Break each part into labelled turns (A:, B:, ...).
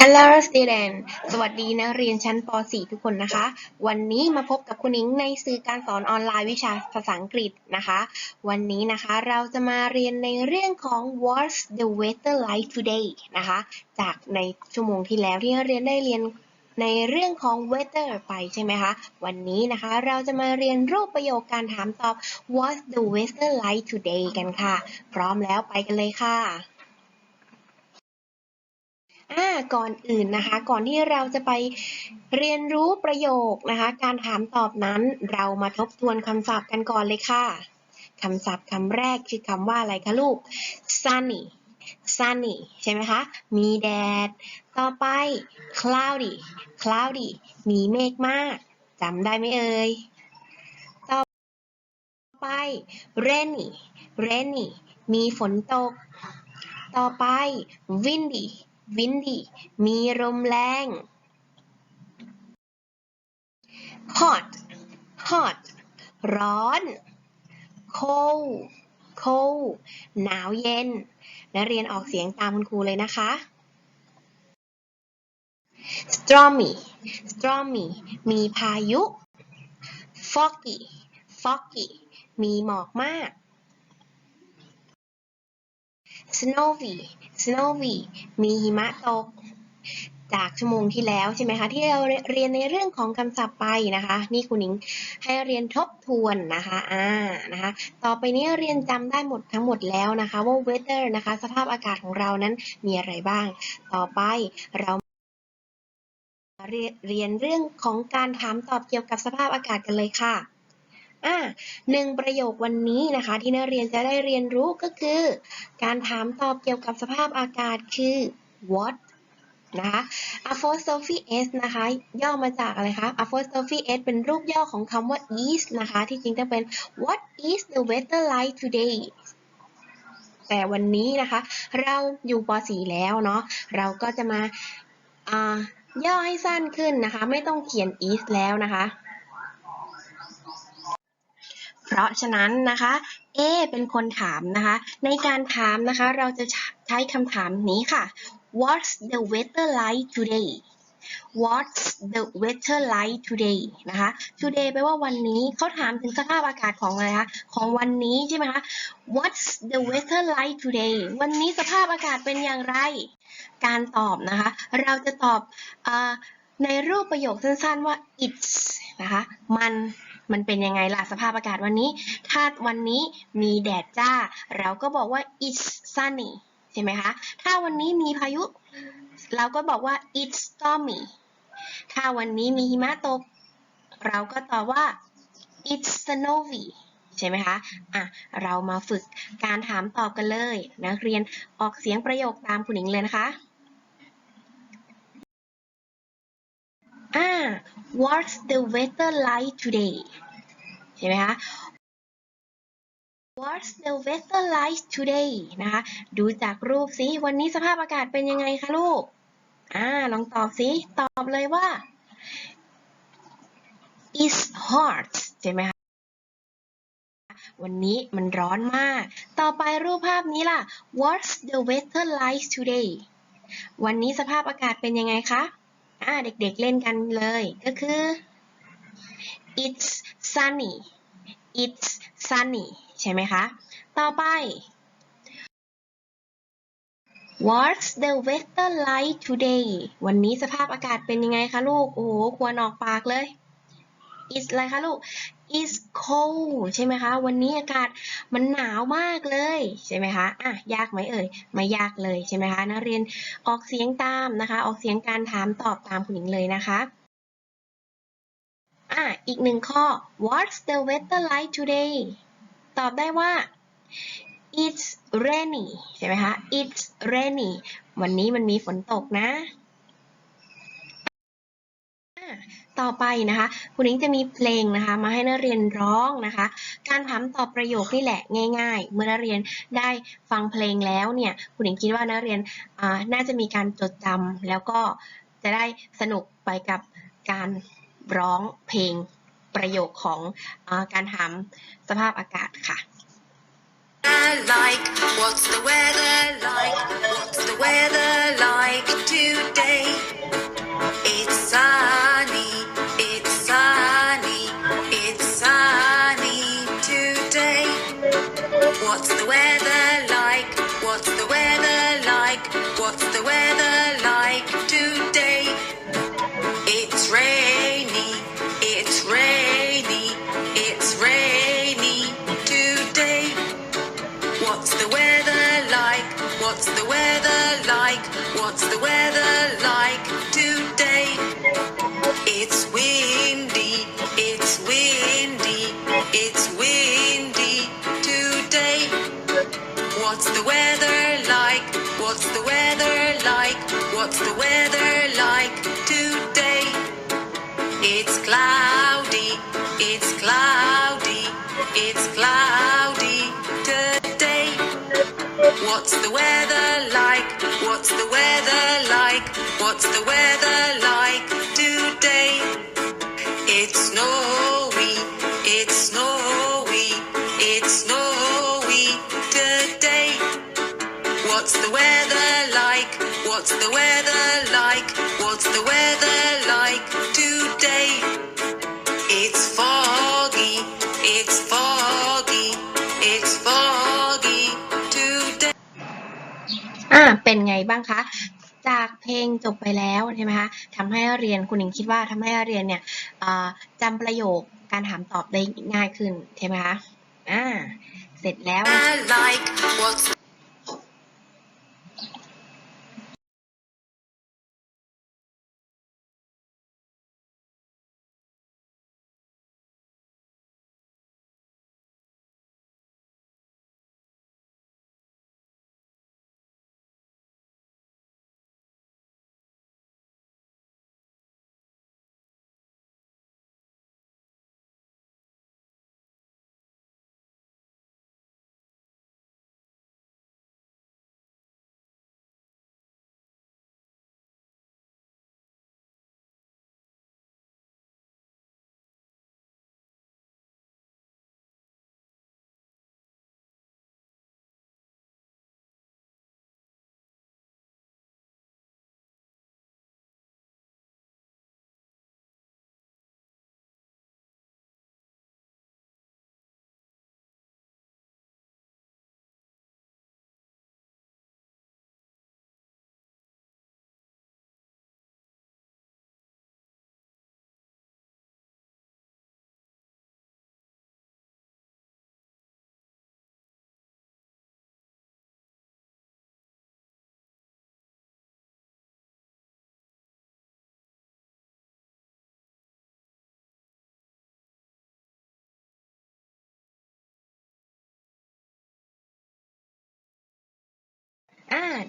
A: Hello student สวัสดีนักเรียนชั้นป .4 ทุกคนนะคะ วันนี้มาพบกับคุณนิ้งในสื่อการสอนออนไลน์วิชาภาษาอังกฤษนะคะ วันนี้นะคะเราจะมาเรียนในเรื่องของ What's the weather like today นะคะ จากในชั่วโมงที่แล้วที่เรียนได้เรียนในเรื่องของ weather ไปใช่ไหมคะ วันนี้นะคะเราจะมาเรียนรูปประโยคการถามตอบ What's the weather like today กันค่ะ พร้อมแล้วไปกันเลยค่ะ อ่าก่อนอื่นนะคะ ก่อนที่เราจะไปเรียนรู้ประโยคนะคะ การถามตอบนั้นเรามาทบทวนคำศัพท์กันก่อนเลยค่ะคำศัพท์คำแรกคือคำว่าอะไรคะลูก sunny sunny ใช่ไหมคะ มีแดด ต่อไป cloudy cloudy มีเมฆมากจำได้ไหมเอ่ย ต่อไป rainy rainy มีฝนตก ต่อไป windy windy มีลมแรง hot hot ร้อน cold cold หนาวเย็น นักเรียนออกเสียงตามคุณครูเลยนะคะ stormy stormy มีพายุ foggy foggy มีหมอกมาก snowy snowy มีหิมะตก จากชั่วโมงที่แล้วใช่ไหมคะ ที่เราเรียนในเรื่องของคำศัพท์ไปนะคะ นี่คุณหญิงให้เรียนทบทวนนะคะอ่านะคะ ต่อไปนี้เรียนจำได้หมดทั้งหมดแล้วนะคะว่า weather นะคะ สภาพอากาศของเรานั้นมีอะไรบ้าง ต่อไปเราเรียนเรื่องของการถามตอบเกี่ยวกับสภาพอากาศกันเลยค่ะ อ่าหนึ่งประโยควันนี้นะคะ ที่นักเรียนจะได้เรียนรู้ก็คือ การถามตอบเกี่ยวกับสภาพอากาศคือ what นะคะ apostrophe s นะคะ ย่อมาจากอะไรคะ apostrophe s เป็นรูปย่อของคำว่า is นะคะ ที่จริงจะเป็น what is the weather like today แต่วันนี้นะคะ เราอยู่ป .4 แล้วเนาะเราก็จะมาอ่าย่อให้สั้นขึ้นนะคะ ไม่ต้องเขียน is แล้วนะคะ เพราะฉะนั้นนะคะ A เป็นคนถามนะคะ ในการถามนะคะ เราจะใช้คำถามนี้ค่ะ What's the weather like today What's the weather like today นะคะ today แปลว่าวันนี้เขาถามถึงสภาพอากาศของอะไรคะ ของวันนี้ใช่ไหมคะ What's the weather like today วันนี้สภาพอากาศเป็นอย่างไร การตอบนะคะ เราจะตอบอในรูปประโยคสั้นๆว่า it's นะคะ มัน มันเป็นยังไงล่ะสภาพอากาศวันนี้ ถ้าวันนี้มีแดดจ้า เราก็บอกว่า it's sunny ใช่ไหมคะ ถ้าวันนี้มีพายุ เราก็บอกว่า it's stormy ถ้าวันนี้มีหิมะตก เราก็ตอบว่า it's snowy ใช่ไหมคะ อะ เรามาฝึกการถามตอบกันเลย นักเรียนออกเสียงประโยคตามคุณหญิงเลยนะคะ อ่า What's the weather like today ใช่ไหมคะ What's the weather like today นะคะ ดูจากรูปสิวันนี้สภาพอากาศเป็นยังไงคะลูก อ่า ลองตอบสิ ตอบเลยว่า it's hot ใช่ไหมคะ วันนี้มันร้อนมาก ต่อไปรูปภาพนี้ล่ะ What's the weather like today วันนี้สภาพอากาศเป็นยังไงคะ อ่าเด็กๆเล่นกันเลยก็คือ it's sunny it's sunny ใช่ไหมคะ ต่อไป What's the weather like today วันนี้สภาพอากาศเป็นยังไงคะลูก โอ้โห ควรออกปากเลย it's อะไรคะลูก it's cold ใช่ไหมคะ วันนี้อากาศมันหนาวมากเลยใช่ไหมคะ อะ ยากไหมเอ่ย ไม่ยากเลยใช่ไหมคะ นักเรียนออกเสียงตามนะคะ ออกเสียงการถามตอบตามคุณหญิงเลยนะคะ อะ อีกหนึ่งข้อ What's the weather like today ตอบได้ว่า it's rainy ใช่ไหมคะ it's rainy วันนี้มันมีฝนตกนะ ต่อไปนะคะคุณนิ้งจะมีเพลงนะคะ มาให้นักเรียนร้องนะคะ การถามตอบประโยคนี่แหละง่าย ๆ เมื่อนักเรียนได้ฟังเพลงแล้วเนี่ยคุณนิ้งคิดว่านักเรียนน่าจะมีการจดจำแล้วก็จะได้สนุกไปกับการร้องเพลงประโยคของอการถามสภาพอากาศค่ะ
B: like? What's the weather like? What's the weather like today? It's sunny, What's the weather like? What's the weather like? What's the weather like today? It's rainy, it's rainy, it's rainy today. What's the weather like? What's the weather What's the weather like? What's the weather like today? It's cloudy, it's cloudy, it's cloudy today. What's the weather like? What's the weather like? What's the weather like today? It's snowy, What's the weather like? What's the weather like today? It's foggy, it's foggy, it's foggy today.
A: อ่า เป็นไงบ้างคะจากเพลงจบไปแล้วใช่ไหมคะทำให้เรียนคุณหญิงคิดว่าทำให้เรียนเนี่ยอ่าจำประโยคการถามตอบได้ง่ายขึ้นใช่ไหมคะอ่าเสร็จแล้ว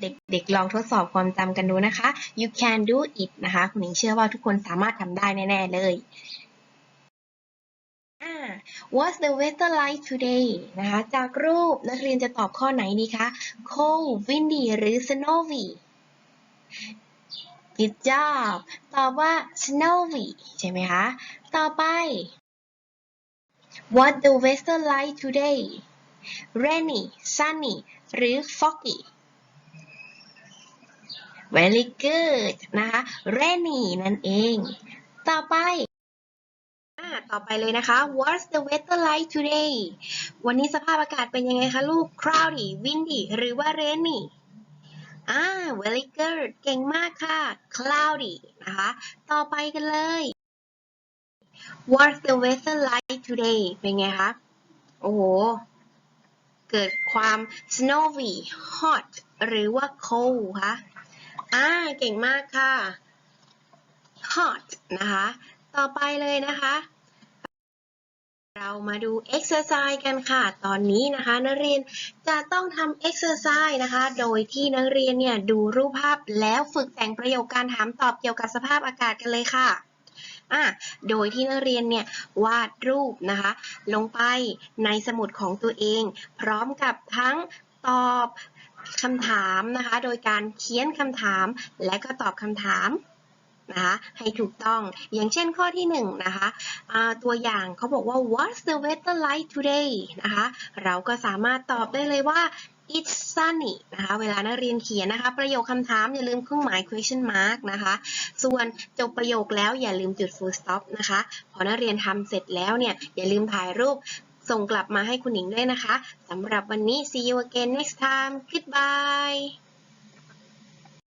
A: เด็กๆลองทดสอบความจำกันดูนะคะ you can do it นะคะคุณหญิงเชื่อว่าทุกคนสามารถทำได้แน่ ๆ เลย what's the weather like today นะคะ จากรูปนักเรียนจะตอบข้อไหนดีคะ cold windy หรือ snowy good job ตอบว่า snowy ใช่ไหมคะ ต่อไป what the weather like today rainy sunny หรือ foggy very good นะคะ rainy นั่นเอง ต่อไปอ่าต่อไปเลยนะคะ What's the weather like today วันนี้สภาพอากาศเป็นยังไงคะลูก cloudy windy หรือว่า rainy อ่า very good เก่งมากค่ะ cloudy นะคะ ต่อไปกันเลย What's the weather like today เป็นไงคะ โอ้โห เกิดความ snowy hot หรือว่า cold คะ อ่าเก่งมากค่ะ hot นะคะ ต่อไปเลยนะคะ เรามาดู exercise กันค่ะ ตอนนี้นะคะ นักเรียนจะต้องทำ exercise นะคะ โดยที่นักเรียนเนี่ยดูรูปภาพแล้วฝึกแต่งประโยคการถามตอบเกี่ยวกับสภาพอากาศกันเลยค่ะอะโดยที่นักเรียนเนี่ยวาดรูปนะคะ ลงไปในสมุดของตัวเอง พร้อมกับทั้งตอบ คำถามนะคะ โดยการเขียนคำถามและก็ตอบคำถามนะคะให้ถูกต้องอย่างเช่นข้อที่หนึ่งนะคะตัวอย่างเขาบอกว่า what's the weather like today นะคะเราก็สามารถตอบได้เลยว่า it's sunny นะคะเวลานักเรียนเขียนนะคะ ประโยคคำถามอย่าลืมเครื่องหมาย question mark นะคะ ส่วนจบประโยคแล้วอย่าลืมจุด full stop นะคะ พอนักเรียนทำเสร็จแล้วเนี่ยอย่าลืมถ่ายรูป ส่งกลับมาให้คุณหนิงด้วยนะคะสำหรับวันนี้ see you again next time goodbye